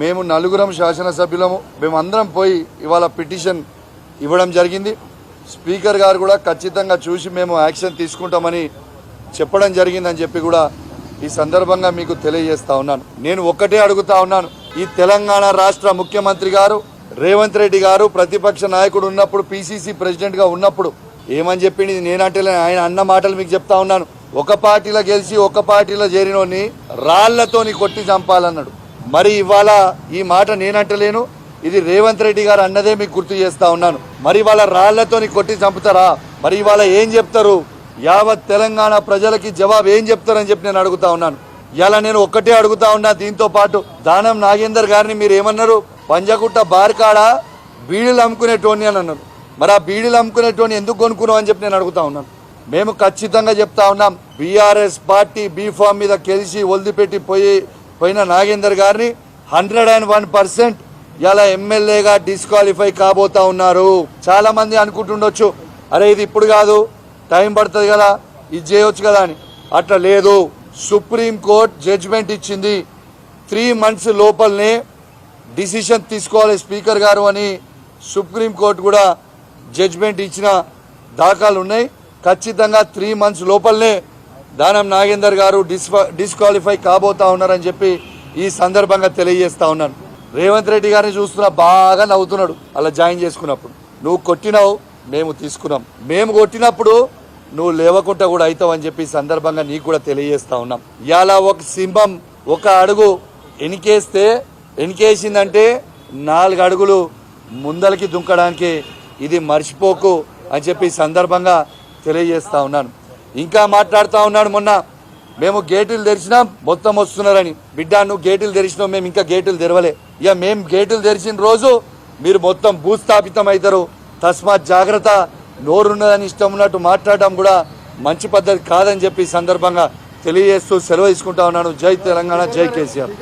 మేము నలుగురం శాసనసభ్యులము మేమందరం పోయి ఇవాళ పిటిషన్ ఇవ్వడం జరిగింది. స్పీకర్ గారు కూడా ఖచ్చితంగా చూసి మేము యాక్షన్ తీసుకుంటామని చెప్పడం జరిగిందని చెప్పి కూడా ఈ సందర్భంగా మీకు తెలియజేస్తా ఉన్నాను. నేను ఒక్కటే అడుగుతా ఉన్నాను. ఈ తెలంగాణ రాష్ట్ర ముఖ్యమంత్రి గారు రేవంత్ రెడ్డి గారు ప్రతిపక్ష నాయకుడు ఉన్నప్పుడు పిసిసి ప్రెసిడెంట్గా ఉన్నప్పుడు ఏమని చెప్పింది నేనంటే ఆయన అన్న మాటలు మీకు చెప్తా ఉన్నాను. ఒక పార్టీలో గెలిచి ఒక పార్టీలో చేరినోని రాళ్ళతోని కొట్టి చంపాలన్నాడు. మరి ఇవాళ ఈ మాట నేనంటలేను. ఇది రేవంత్ రెడ్డి గారు అన్నదే మీకు గుర్తు చేస్తా ఉన్నాను. మరి వాళ్ళ రాళ్ళతోని కొట్టి చంపుతారా? మరి ఇవాళ ఏం చెప్తారు? యావత్ తెలంగాణ ప్రజలకి జవాబు ఏం చెప్తారని చెప్పి నేను అడుగుతా ఉన్నాను. ఇలా నేను ఒక్కటే అడుగుతా ఉన్నా దీంతో పాటు దానం నాగేందర్ గారిని మీరు ఏమన్నారు? పంజగుట్ట బార్కాడ బీడీలు అమ్ముకునేటోని అని అన్నారు. మరి ఆ బీడీలు అమ్ముకునేటోని ఎందుకు కొనుక్కున్నావు అని చెప్పి నేను అడుగుతా ఉన్నాను. మేము ఖచ్చితంగా చెప్తా ఉన్నాం బీఆర్ఎస్ పార్టీ బీఫామ్ మీద గెలిచి ఒలిదిపెట్టి పోయి పోయిన నాగేందర్ గారిని హండ్రెడ్ అండ్ వన్ పర్సెంట్ ఇలా ఎమ్మెల్యేగా డిస్క్వాలిఫై కాబోతా ఉన్నారు. చాలా మంది అనుకుంటుండొచ్చు అరే ఇది ఇప్పుడు కాదు టైం పడుతుంది కదా ఇది చేయొచ్చు కదా అని. అట్లా లేదు. సుప్రీం కోర్ట్ జడ్జిమెంట్ ఇచ్చింది. త్రీ మంత్స్ లోపలనే డిసిషన్ తీసుకోవాలి స్పీకర్ గారు అని సుప్రీం కోర్టు కూడా జడ్జిమెంట్ ఇచ్చిన దాఖలు ఉన్నాయి ఖచ్చితంగా త్రీ మంత్స్ లోపలనే దానం నాగేందర్ గారు డిస్క్వాలిఫై కాబోతా ఉన్నారని చెప్పి ఈ సందర్భంగా తెలియజేస్తా ఉన్నాను. రేవంత్ రెడ్డి గారిని చూస్తున్నా బాగా నవ్వుతున్నాడు. అలా జాయిన్ చేసుకున్నప్పుడు. నువ్వు కొట్టినావు మేము తీసుకున్నాం. మేము కొట్టినప్పుడు నువ్వు లేవకుండా కూడా అవుతావు అని చెప్పి సందర్భంగా నీకు కూడా తెలియజేస్తా ఉన్నాం. ఇవాళ ఒక సింహం ఒక అడుగు ఎనికేస్తే ఎనికేసిందంటే నాలుగు అడుగులు ముందలకి దుంకడానికి ఇది మర్చిపోకు అని చెప్పి సందర్భంగా తెలియజేస్తా ఉన్నాను. ఇంకా మాట్లాడుతూ ఉన్నాడు మొన్న. మేము గేటులు తెరిచినాం మొత్తం వస్తున్నారని. బిడ్డ నువ్వు గేటులు తెరిచినావు మేము ఇంకా గేటులు తెరవలే. ఇక మేము గేటులు తెరిచిన రోజు మీరు మొత్తం భూస్థాపితం అవుతారు. తస్మాత్ జాగ్రత్త నోరున్నదని ఇష్టం ఉన్నట్టు మాట్లాడడం కూడా మంచి పద్ధతి కాదని చెప్పి సందర్భంగా తెలియజేస్తూ సెలవు తీసుకుంటా ఉన్నాను. జై తెలంగాణ జై కేసీఆర్.